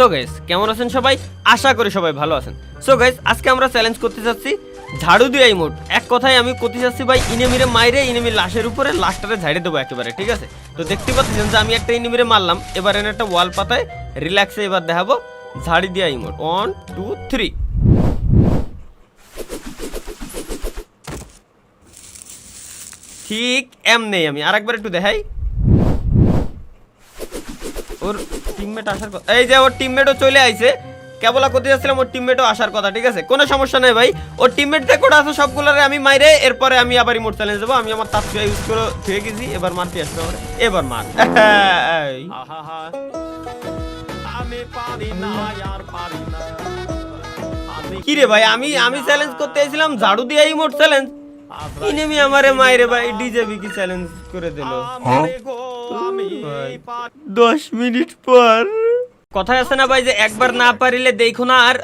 So guys কেমন আছেন সবাই? আশা করি সবাই ভালো আছেন। সো গাইস আজকে আমরা চ্যালেঞ্জ করতে চাচ্ছি ঝাড়ু দিয়ে ইমোট এক কথায় আমি করতে চাচ্ছি ভাই, ইনেমিরে মাইরে ইনেমির লাশের উপরে, লাশটারে ঝাড়ে দেবো একেবারে, ঠিক আছে? তো দেখতে পাচ্ছেন যে আমি একটা ইনেমিরে মারলাম, এবার এনে একটা ওয়াল পাতায় রিল্যাক্সে এবার দেখাবো ঝাড়ি দিয়া ইমোট ওয়ান টু থ্রি ঠিক এমনি আমি, আরেকবার একটু দেখাই। ওর টিমমেট আসার কথা এই যে ওর টিমমেটও চলে আইছে। কেবলা করতে যাচ্ছিলাম ওর টিমমেটও আসার কথা ঠিক আছে? কোনো সমস্যা নেই ভাই। ওর টিমমেট যে কোটা আছে সবগুলোরে আমি মাইরে এরপরে আমি আবার ইমোট চ্যালেঞ্জ দেবো। আমি আমার তাপ ইউজ করে থুয়ে গেছি এবার মারতে আসবে আমার। এবার মার। আমি পারি না আর পারি না। কি রে ভাই আমি আমি চ্যালেঞ্জ করতে এসেছিলাম ঝাড়ু দিয়ে ইমোট চ্যালেঞ্জ ইনেমি আমারে মাইরে ভাই ডিজেবি কি চ্যালেঞ্জ করে দিল। দশ মিনিট পর। কথায় আছে না ভাই যে একবার না পারিলে দেখো না আর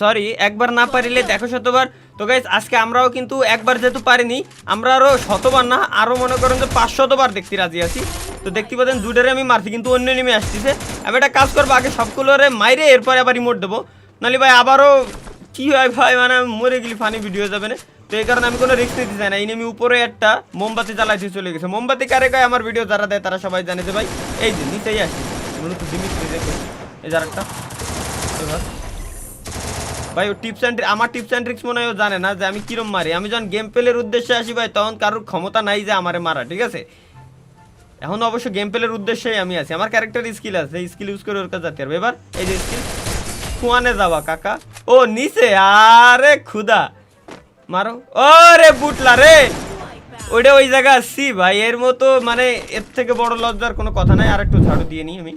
সরি একবার না পারিলে দেখো শতবার। তো গাইজ আজকে আমরাও কিন্তু একবার যেহেতু পারিনি আমরা আরও শতবার না আরও মনে করেন যে পাঁচ শতবার দেখতে রাজি আছি। তো দেখতে পাচ্ছেন দুটারে আমি মারছি কিন্তু অন্য নেমে আসতেছে। আমি একটা কাজ করব আগে সবগুলোরে মাইরে এরপরে আবার রিমোট দেবো। নাহলে ভাই আবারও কি হয় ভাই মানে আমি মরে গেলি ফানি ভিডিও যাবে না। তো এই কারণে আমি কোনো রিস্ক নিতে চাই না। নেমে উপরে একটা মোমবাতি জ্বালাইতে চলে গেছে। মোমবাতি কারে কয় আমার ভিডিও যারা দেয় তারা সবাই জানে যে ভাই, এই যে নিচেই আসছে মনে দেখো। এই যার একটা ভাই, ও টিপস অ্যান্ড আমার টিপস অ্যান্ড ট্রিক্স মনে হয় জানে না যে আমি কিরম মারি। আমি যখন গেম প্লের উদ্দেশ্যে আসি ভাই, তখন কারোর ক্ষমতা নাই যে আমারে মারা, ঠিক আছে? এখন অবশ্য গেম প্লের উদ্দেশ্যেই আমি আছি। আমার ক্যারেক্টার স্কিল আছে স্কিল ইউজ করে ওর কাছে যেতে এবার, এই যে স্কিল খুয়ানে যাবা, কাকা। ও, নিচে, আরে খুদা মারো। ওরে বুটলা রে! ওইটা ওই জায়গা আসছি ভাই, এর মতো মানে এর থেকে বড় লজ্জার কোনো কথা নাই। আর একটু ঝাড়ু দিয়ে নিই আমি।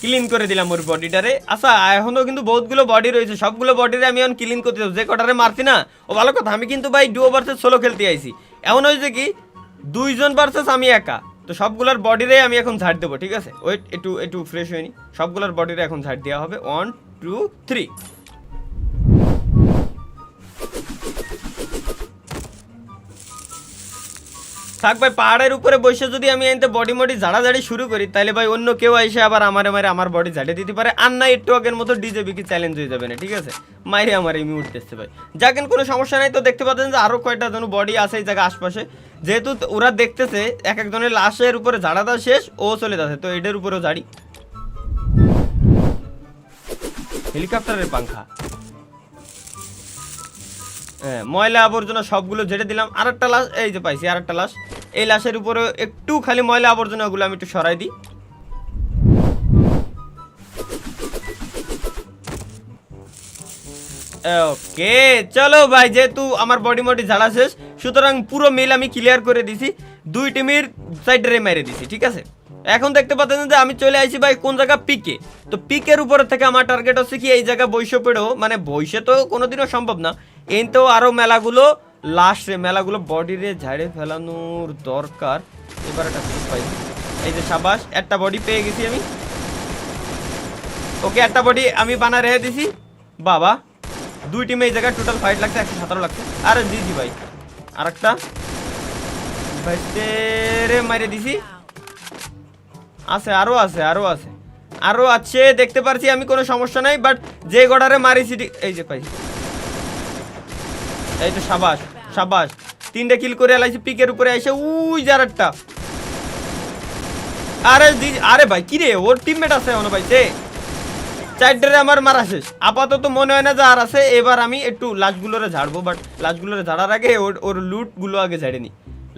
ক্লিন করে দিলাম ওর বডিটারে আচ্ছা এখনও কিন্তু বহুতগুলো বডি রয়েছে। সবগুলো বডিরে আমি এখন ক্লিন করতে যে কটারে মারছি না, ও ভালো কথা, আমি কিন্তু ভাই ডুও ভার্সেস সোলো খেলতে আইছি। এমন হয়েছে কি, দুইজন ভার্সেস আমি একা। তো সবগুলোর বডিরে আমি এখন ঝাড় দেবো, ঠিক আছে? ওয়েট একটু একটু ফ্রেশ হয়নি সবগুলোর বডিরে এখন ঝাড় দেওয়া হবে। ওয়ান টু থ্রি থাক ভাই, পাহাড়ের উপরে বসে যদি আমি এনতে বডি মডি ঝাড়াঝাড়ি শুরু করি তাহলে ভাই অন্য কেউ এসে আবার আমারে মারে আমার বডি ঝাড়ে দিতে পারে। আর না, একটু আগের মতো ডিজেবি কি চ্যালেঞ্জ হয়ে যাবে না, ঠিক আছে? মাইরে আমার এই মিউট দেখতে ভাই। যাকেন কোনো সমস্যা নাই, তো দেখতে পাচ্ছেন যে আরও কয়েকটা যেন বডি আছে এই জায়গা আশপাশে। যেহেতু ওরা দেখতেছে এক একজনের লাশের উপরে ঝাড়া শেষ, ও চলে যাচ্ছে, তো এটার উপরেও ঝাড়ি। হেলিকপ্টারের পাংখা। হ্যাঁ ময়লা আবর্জনা সবগুলো ঝেড়ে দিলাম। আর একটা লাশ, এই যে পাইছি আর একটা লাশ। এই লাশের উপরে একটু খালি ময়লা আবর্জনাগুলো আমি একটু সরাই দিই। ওকে, চলো ভাই, যেহেতু আমার বডি মডি ঝাড়া শেষ সুতরাং পুরো মিল আমি ক্লিয়ার করে দিছি। দুই টিমের সাইডে মেরে দিছি, ঠিক আছে? এখন দেখতে পাচ্ছেন যে আমি চলে আসি ভাই কোন জায়গা পিকে তো পিকের উপরে থেকে আমার টার্গেট হচ্ছে কি এই জায়গা বৈশ্য পেড়ো মানে বৈশে তো কোনোদিনও সম্ভব না। এই তো আরও মেলাগুলো লাস্টে মেলাগুলো বডিরে ঝাড়ে ফেলানোর দরকার। এবার একটা পাই। এই যে সাবাস, একটা বডি পেয়ে গেছি আমি। ওকে একটা বডি আমি বানা রেখে দিছি। বাবা, দুই টিমে এই জায়গায় টোটাল ফাইট লাগছে, একশো সতেরো লাগছে। আরে জি জি ভাই আর একটা রে মারে দিছি। আছে, আরও আছে আরও আছে। আরও আছে, দেখতে পারছি আমি, কোনো সমস্যা নাই বাট যে গড়ারে মারিছি এই যে পাই। এই তো সাবাস সাবাস। তিনটে কিল করে এলাইছি, পিকের উপরে এসে, উই যারারটা আরে আরে ভাই কি রে ওর টিমমেট আছে মনে ভাই, সে। চারটারে আমার মারা শেষ আপাতত মনে হয় না যে আর আছে, এবার আমি একটু লাশগুলোরে ঝাড়বো বাট লাশগুলোরে ঝাড়ার আগে ওর ওর লুটগুলো আগে ঝাড়ে নি।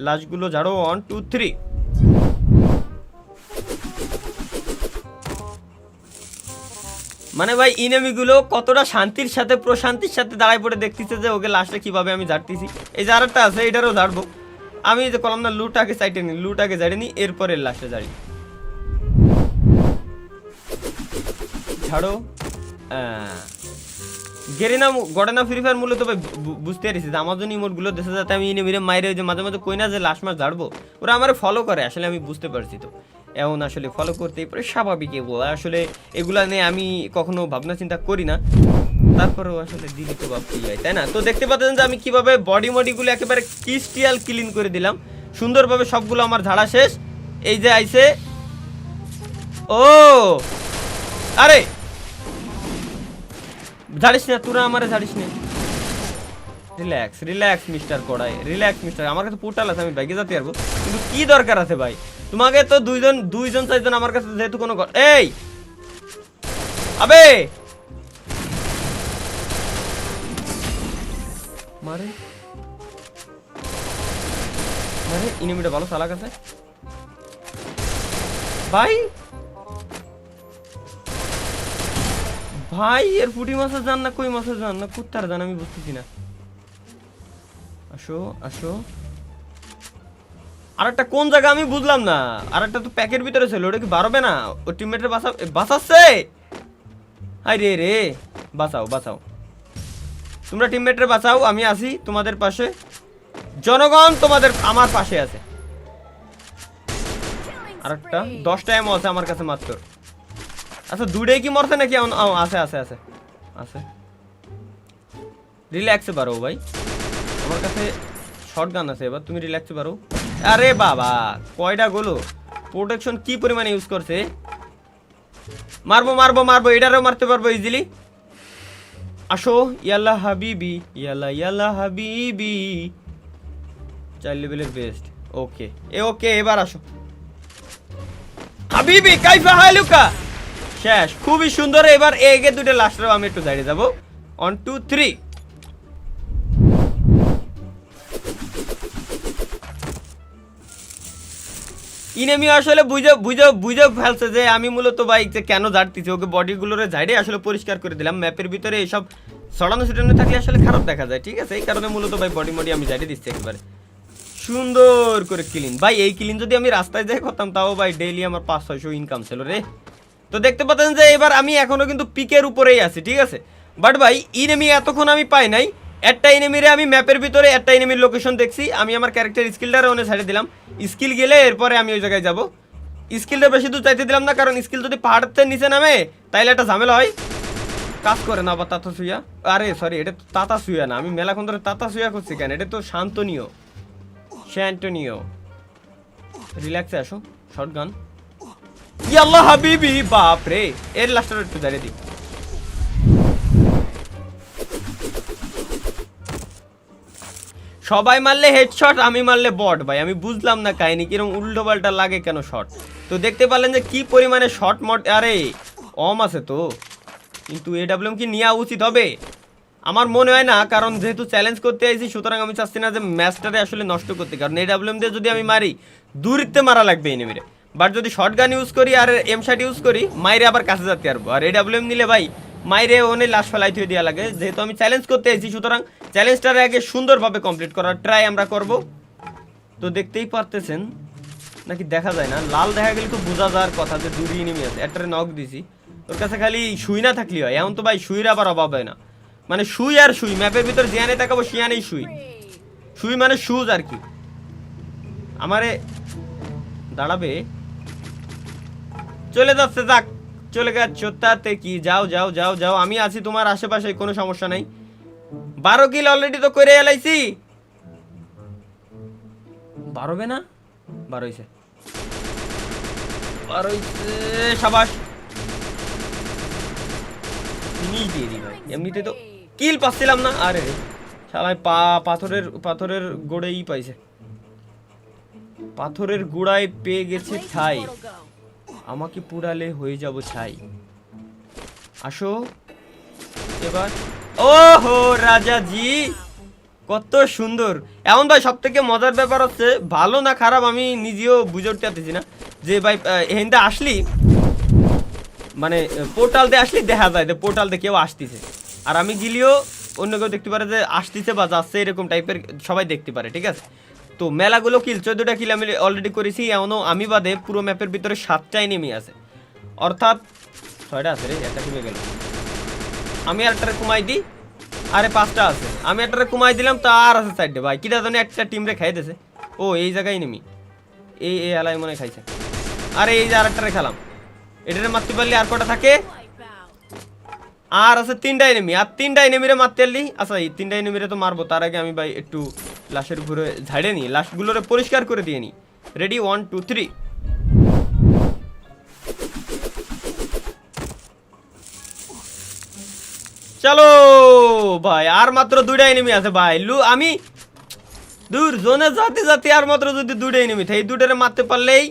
লাশগুলো ঝাড়ো ওয়ান টু থ্রি মানে ভাই, ইনেমিগুলো কতটা শান্তির সাথে, প্রশান্তির সাথে দাঁড়ায় পড়ে দেখতেছে যে ওকে লাস্টে কীভাবে আমি ঝাড়তেছি। এই জারারটা আছে, এটারও ঝাড়বো। আমি যে কলম না লুট আগে সাইডে লুট আগে ঝাড়ে নি এরপরে লাস্টে ঝাড়ি। ঝাড়ো গেরিনা গড়েনা ফ্রি ফায়ার মূলত ভাই বুঝতে পারিস যে আমাজন ইমোটগুলো দেশে যাতে আমি ইনে মিরে মাইরে যে মাঝে মাঝে কই না যে লাস্ট মাস ঝাড়বো, ওরা আমার ফলো করে, আসলে আমি বুঝতে পারছি তো। এমন আসলে ফলো করতেই পারে, স্বাভাবিক এগুলো আসলে এগুলা নিয়ে আমি কখনো ভাবনা চিন্তা করি না। তারপরেও আসলে দিলি তো ভাবতেই হয় তাই না? তো দেখতে পাচ্ছেন যে আমি কীভাবে বডি মডিগুলো একেবারে ক্রিস্টিয়াল ক্লিন করে দিলাম। সুন্দরভাবে সবগুলো আমার ঝাড়া শেষ। এই যে আইছে। ও! আরে! ঝাড়িস না, তোরা আমারে ঝাড়িস না। রিল্যাক্স রিল্যাক্স মিস্টার কড়াই রিল্যাক্স মিস্টার আমার কাছে পোর্টাল আছে, আমি বাইকে যেতে পারব। কিন্তু কি দরকার আছে ভাই? তোমাকে তো দুইজন দুইজন, চারজন আমার কাছে যেহেতু কোনো এই! আবে! মারে। মারে, ইনিমিটা ভালো চালাক আছে। ভাই! ভাই এর ফুটি মাছের জান না কই মাছের জান না কুত্তার জান আমি বুঝতেছি না। আসো আসো। আর একটা কোন জায়গা আমি বুঝলাম না? আর একটা তো প্যাকের ভিতরে ছিল ওটা কি বাড়বে না? ও টিমমেটের এ, বাঁচাচ্ছে? হাই রে রে। বাঁচাও বাঁচাও। তোমরা টিমমেটের বাঁচাও আমি আসি তোমাদের পাশে। জনগণ তোমাদের আমার পাশে আছে। আরেকটা দশটা এমও আছে আমার কাছে মাত্র। আচ্ছা দুটাই কি মরছে নাকি? আছে আছে আছে। আছে। রিল্যাক্সে পারো ভাই। আমার কাছে শর্ট গান আছে, এবার তুমি রিল্যাক্সে পারো। আরে বাবা, কয়টা গোলো? প্রোটেকশন কি পরিমাণে ইউজ করছে? মারবো মারবো মারবো, এটারও মারতে পারব ইজিলি আসো, ইয়াল্লা হাবিবি, ইয়াল্লা ইয়াল্লা হাবিবি। চাইল্ড লেভেলের বেস্ট ওকে এ ওকে এবার আসো। হাবিবি, কাইফা হালুকা শেষ। খুবই সুন্দর, এবার এগে দুটো লাস্টের আমি একটু দাঁড়িয়ে যাব। ওয়ান টু থ্রি ইনেমি আসলে বুঝে বুঝে বুঝে ফেলছে যে আমি মূলত বাইক যে কেন ঝাড়তেছি, ওকে বডিগুলোরে ঝাড়ে আসলে পরিষ্কার করে দিলাম। ম্যাপের ভিতরে এইসব সরানো ছুটানো থাকলে আসলে খারাপ দেখা যায়, ঠিক আছে? এই কারণে মূলত ভাই বডি মডি আমি ঝাড়ে দিচ্ছি একবারে। সুন্দর করে ক্লিন ভাই, এই ক্লিন যদি আমি রাস্তায় যাই করতাম, তাও ভাই ডেইলি আমার পাঁচ, ছয়শো ইনকাম ছিল রে। তো দেখতে পাচ্ছেন যে এবার আমি এখনও কিন্তু পিকের উপরেই আছি, ঠিক আছে? বাট ভাই ইনেমি এতক্ষণ আমি পাই নাই। একটা এনিমিরে আমি ম্যাপের ভিতরে, একটা এনিমির লোকেশন দেখছি। আমি আমার ক্যারেক্টার স্কিলটারে ওনে ছাড়ে দিলাম। স্কিল গেলে এরপরে আমি ওই জায়গায় যাব। স্কিলটা বেশি দূর চাইতে দিলাম না, কারণ স্কিল যদি পাহাড়ের নিচে নামে, তাইলে একটা ঝামেলা হয়। কাজ করে না আবার তাতা সুইয়া আরে সরি এটা তো তাতা সুইয়া না। আমি মেলাক্ষণ ধরে তাতা সুইয়া করছি কেন? এটা তো শান্তনীয়। শ্যান্টনীয় রিল্যাক্সে আসো শর্ট গান ইয়াল্লাহ হাবিবি বাপ রে এর লাস্টার একটু দাঁড়িয়ে দিই। সবাই মারলে হেডশট আমি মারলে বট ভাই। আমি বুঝলাম না কাহিনি, কিরম উল্টো পাল্টা লাগে কেন শট তো দেখতে পারলেন যে কি পরিমাণে শট মট আরে অম আছে তো। কিন্তু এডাব্লিউএম কি নেওয়া উচিত হবে? আমার মনে হয় না, কারণ যেহেতু চ্যালেঞ্জ করতে আইছি, সুতরাং আমি চাচ্ছি না যে ম্যাচটারে আসলে নষ্ট করতে। কারণ এডাব্লিউএম দিয়ে যদি আমি মারি, দূরিত্বে মারা লাগবে এনিমিরে বাট যদি শর্ট গান ইউজ করি আর এম শার্ট ইউজ করি, মাইরে আবার কাছে যাতে পারব। আর এডাব্লিউএম নিলে ভাই, মাইরে ওনে লাশ ফেলাই থুয়ে দেওয়া লাগে। যেহেতু আমি চ্যালেঞ্জ করতে এসেছি, সুতরাং চ্যালেঞ্জটার আগে সুন্দরভাবে কমপ্লিট করার ট্রাই আমরা করব। তো দেখতেই পারতেছেন, নাকি দেখা যায় না? লাল দেখা গেলে তো বোঝা যাওয়ার কথা যে দূরই নেমে আছে। একটারে নক দিছি। ওর কাছে খালি সুই না থাকলে হয়। এমন তো ভাই সুইর আবার অভাব হয় না। মানে সুই আর সুই ম্যাপের ভিতর জিয়ানে তাকাবো শিয়ানেই সুই সুই মানে শুজ আর কি। আমারে দাঁড়াবে। চলে যাচ্ছে, যাক, চলে গেছে তাতে কি? যাও যাও যাও যাও। আমি আছি তোমার আশেপাশে, কোনো সমস্যা নাই। বারো কিল অলরেডি তো করে এলাইছি। বারোবে না? বারো হইছে। বারো সাবাস। এমনিতে তো কিল পাচ্ছিলাম না। আরে শালায় পা, পাথরের পাথরের গোড়েই পাইছে। পাথরের গোড়ায় পেয়ে গেছে, ঠাই। আমাকে পুরালে হয়ে যাব ছাই। আসো। এবার। ওহো রাজা জি কত সুন্দর। এমন ভাই সব থেকে মজার ব্যাপার হচ্ছে, ভালো না খারাপ আমি নিজেও বুঝে উঠতে পারতেছি না। যে ভাই এখানটা আসলি মানে পোর্টাল দিয়ে আসলি, দেখা যায় যে পোর্টাল দিয়ে কেউ আসতেছে। আর আমি গেলেও অন্য কেউ দেখতে পারে যে আসতেছে বা যাচ্ছে, এরকম টাইপের সবাই দেখতে পারে, ঠিক আছে? তো মেলাগুলো কিল চোদ্দটা কিল আমি অলরেডি করেছি? এমনও আমি বাদে পুরো ম্যাপের ভিতরে সাতটাই নেমে আছে। অর্থাৎ ছয়টা আছে রে, একটা কমে গেল। আমি আরেকটারে কমাই দিই, আরে পাঁচটা আছে। আমি একটারে কমাই দিলাম তা আর আছে সাইডে ভাই, কিটা জানি একটা টিম রে খাই দিয়েছে। ও, এই জায়গায় নেমি এই এই এলাই মনে খাইছে। আরে এই যে আর আরেকটারে খেলাম। এটারে মারতে পারলি আর কটা থাকে? আর আছে তিনটা এনিমি আর তিনটা এনিমিরে মারতে পারলি? আচ্ছা এই তিনটা এনিমিরে তো মারবো, তার আগে আমি ভাই একটু লাশের ঘুরে ঝাড়ে নি লাশগুলোরে পরিষ্কার করে দিয়ে নি। রেডি ওয়ান টু থ্রি চলো ভাই, আর মাত্র দুইটা এনিমি আছে ভাই। লু, আমি দূর জোনে যাতে যাতে আর মাত্র যদি দুটো এনিমি থাকে, এই দুটোরে মারতে পারলেই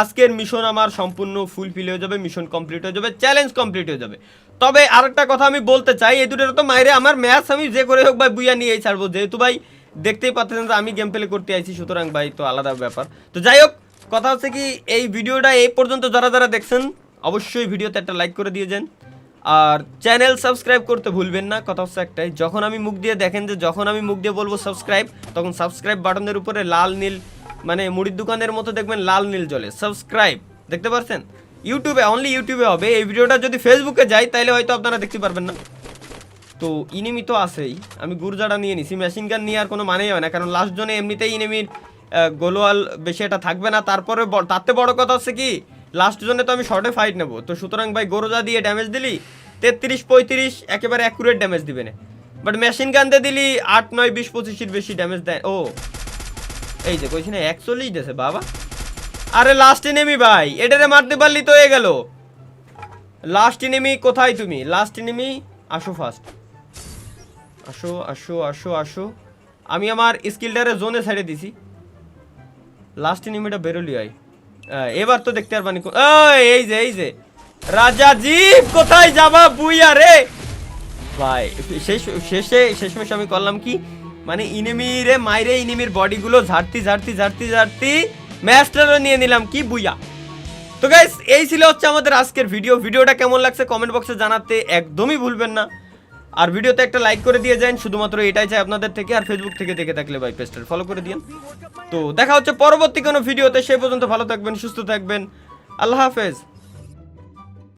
আজকের মিশন আমার সম্পূর্ণ ফুলফিল হয়ে যাবে মিশন কমপ্লিট হয়ে যাবে চ্যালেঞ্জ কমপ্লিট হয়ে যাবে। তবে আরেকটা কথা আমি বলতে চাই, এই দুটোর তো মাইরে আমার ম্যাচ আমি যে করে হোক ভাই, বুইয়া নিয়েই ছাড়বো। যেহেতু ভাই দেখতেই পাচ্ছেন যে আমি গেম প্লে করতে আইছি, সুতরাং ভাই তো আলাদা ব্যাপার। তো যাই হোক, কথা হচ্ছে কি, এই ভিডিওটা এই পর্যন্ত যারা যারা দেখছেন, অবশ্যই ভিডিওতে একটা লাইক করে দিয়ে যান। আর চ্যানেল সাবস্ক্রাইব করতে ভুলবেন না। কথা হচ্ছে একটাই, যখন আমি মুখ দিয়ে দেখেন যে যখন আমি মুখ দিয়ে বলব সাবস্ক্রাইব তখন সাবস্ক্রাইব বাটনের উপরে লাল নীল মানে মুড়ির দোকানের মতো দেখবেন লাল নীল জলে সাবস্ক্রাইব দেখতে পাচ্ছেন ইউটিউবে অনলি ইউটিউবে হবে। এই ভিডিওটা যদি ফেসবুকে যাই তাহলে হয়তো আপনারা দেখতে পারবেন না। তো ইনিমি তো আছেই। আমি গুরজাটা নিয়ে নিছি। মেশিন গান নিয়ে আর কোনো মানেই হয় না। কারণ লাস্ট জনে এমনিতেই ইনিমির গোলোয়াল বেশি এটা থাকবে না। তারপরে তাতে বড় কথা হচ্ছে কি লাস্ট জনে তো আমি শর্টে ফাইট নেব। তো সুতরাং ভাই গোরজা দিয়ে ড্যামেজ দিলি, তেত্রিশ, পঁয়ত্রিশ, একেবারে অ্যাকুরেট ড্যামেজ দিবে না। বাট মেশিন গান দিয়ে দিলি, আট, নয়, বিশ, পঁচিশের বেশি ড্যামেজ দেয়। ও, এই যে কইছি না, একচল্লিশ দেছে বাবা। আরে লাস্ট নেমি ভাই, এটারে মারতে পারলি তো হয়ে গেল। লাস্ট এনিমি কোথায় তুমি? লাস্ট এনিমি আসো ফার্স্ট আসো আসো আসো আসো। আমি আমার স্কিলটারে জোনে ছেড়ে দিছি। লাস্ট এনিমিটা বেরোলি হয় এবার তো দেখতে পারবানি এই যে এই যে। রাজা জীব, কোথায় যাবা বুইয়া রে? ভাই, শেষ, শেষে শেষমেশ আমি করলাম কি? মানে ইনেমিরে মাইরে ইনেমির বডিগুলো ঝাড়তি ঝাড়তি ঝাড়তি ঝাড়তি ম্যাচটারও নিয়ে নিলাম কি বুইয়া? তো গাইস এই ছিল হচ্ছে আমাদের আজকের ভিডিও ভিডিওটা কেমন লাগছে কমেন্ট বক্সে জানাতে একদমই ভুলবেন না। আর ভিডিওতে একটা লাইক করে দিয়ে যান, শুধুমাত্র এটাই চাই আপনাদের থেকে আর ফেসবুক থেকে দেখে থাকলে বাই পেজটা ফলো করে দিন তো দেখা হচ্ছে পরবর্তী কোনো ভিডিওতে সেই পর্যন্ত ভালো থাকবেন, সুস্থ থাকবেন। আল্লাহ হাফেজ।